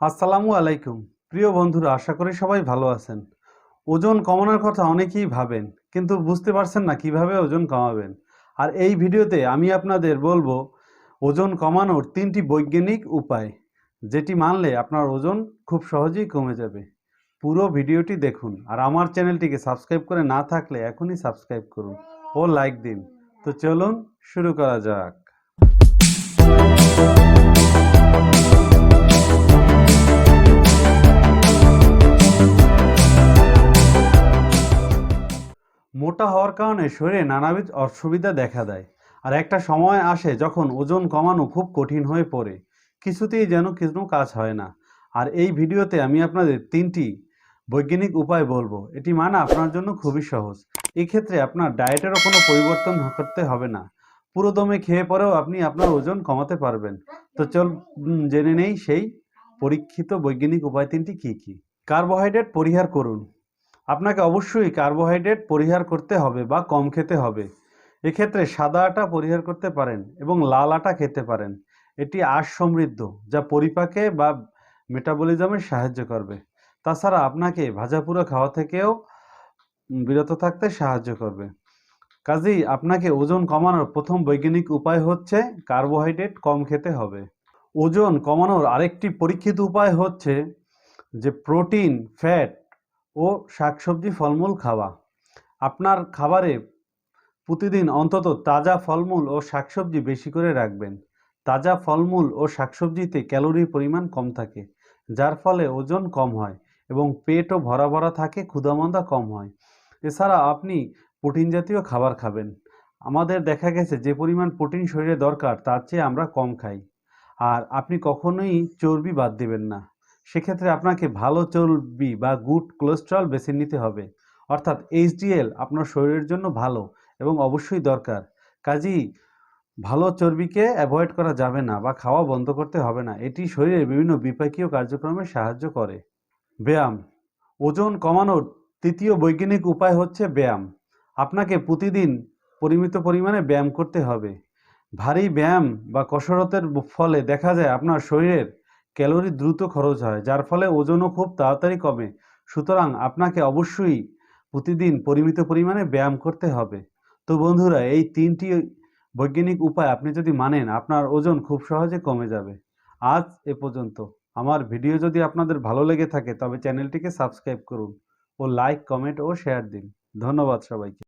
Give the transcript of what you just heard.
আসসালামু আলাইকুম। প্রিয় বন্ধুরা, আশা করি সবাই ভালো আছেন। ওজন কমানোর কথা অনেকেই ভাবেন, কিন্তু বুঝতে পারছেন না কীভাবে ওজন কমাবেন। আর এই ভিডিওতে আমি আপনাদের বলব, ওজন কমানোর তিনটি বৈজ্ঞানিক উপায়, যেটি মানলে আপনার ওজন খুব সহজেই কমে যাবে। পুরো ভিডিওটি দেখুন, আর আমার চ্যানেলটিকে সাবস্ক্রাইব করে না থাকলে এখনই সাবস্ক্রাইব করুন ও লাইক দিন। তো চলুন শুরু করা যাক। মোটা হওয়ার কারণে শরীরে নানাবিধ অসুবিধা দেখা দেয়। আর একটা সময় আসে যখন ওজন কমানো খুব কঠিন হয়ে পড়ে। কিছুতেই যেন কিছু কাজ হয় না। আর এই ভিডিওতে আমি আপনাদের তিনটি বৈজ্ঞানিক উপায় বলব। এটি মানা আপনার জন্য খুবই সহজ। এক্ষেত্রে আপনার ডায়েটেরও কোনো পরিবর্তন করতে হবে না। পুরো দমে খেয়ে পরেও আপনি আপনার ওজন কমাতে পারবেন। তো চল জেনে নেই সেই পরীক্ষিত বৈজ্ঞানিক উপায় তিনটি কী কী? কার্বোহাইড্রেট পরিহার করুন। আপনাকে অবশ্যই কার্বোহাইড্রেট পরিহার করতে হবে বা কম খেতে হবে। এক্ষেত্রে সাদা আটা পরিহার করতে পারেন এবং লাল আটা খেতে পারেন। এটি আশ সমৃদ্ধ, যা পরিপাকে বা মেটাবলিজমে সাহায্য করবে। তাছাড়া আপনাকে ভাজাপুরো খাওয়া থেকেও বিরত থাকতে সাহায্য করবে। কাজেই আপনাকে ওজন কমানোর প্রথম বৈজ্ঞানিক উপায় হচ্ছে কার্বোহাইড্রেট কম খেতে হবে। ওজন কমানোর আরেকটি পরীক্ষিত উপায় হচ্ছে যে প্রোটিন, ফ্যাট ও শাকসবজি ফলমূল খাওয়া। আপনার খাবারে প্রতিদিন অন্তত তাজা ফলমূল ও শাকসবজি বেশি করে রাখবেন। তাজা ফলমূল ও শাকসবজিতে ক্যালোরির পরিমাণ কম থাকে, যার ফলে ওজন কম হয় এবং পেটও ভরা ভরা থাকে, ক্ষুধামন্দা কম হয়। এছাড়া আপনি প্রোটিন জাতীয় খাবার খাবেন। আমাদের দেখা গেছে যে পরিমাণ প্রোটিন শরীরে দরকার, তার চেয়ে আমরা কম খাই। আর আপনি কখনোই চর্বি বাদ দেবেন না। সেক্ষেত্রে আপনাকে ভালো চর্বি বা গুড কোলেস্ট্রল বেছে নিতে হবে। অর্থাৎ এইচডিএল আপনার শরীরের জন্য ভালো এবং অবশ্যই দরকার। কাজেই ভালো চর্বিকে অ্যাভয়েড করা যাবে না বা খাওয়া বন্ধ করতে হবে না। এটি শরীরের বিভিন্ন বিপাকীয় কার্যক্রমে সাহায্য করে। ব্যায়াম। ওজন কমানোর তৃতীয় বৈজ্ঞানিক উপায় হচ্ছে ব্যায়াম। আপনাকে প্রতিদিন পরিমিত পরিমাণে ব্যায়াম করতে হবে। ভারী ব্যায়াম বা কসরতের ফলে দেখা যায় আপনার শরীরের ক্যালোরি দ্রুত খরচ হয়, যার ফলে ওজনও খুব তাড়াতাড়ি কমে। সুতরাং আপনাকে অবশ্যই প্রতিদিন পরিমিত পরিমাণে ব্যায়াম করতে হবে। তো বন্ধুরা, এই তিনটি বৈজ্ঞানিক উপায় আপনি যদি মানেন, আপনার ওজন খুব সহজে কমে যাবে। আজ এ পর্যন্ত। আমার ভিডিও যদি আপনাদের ভালো লেগে থাকে, তবে চ্যানেলটিকে সাবস্ক্রাইব করুন ও লাইক, কমেন্ট ও শেয়ার দিন। ধন্যবাদ সবাইকে।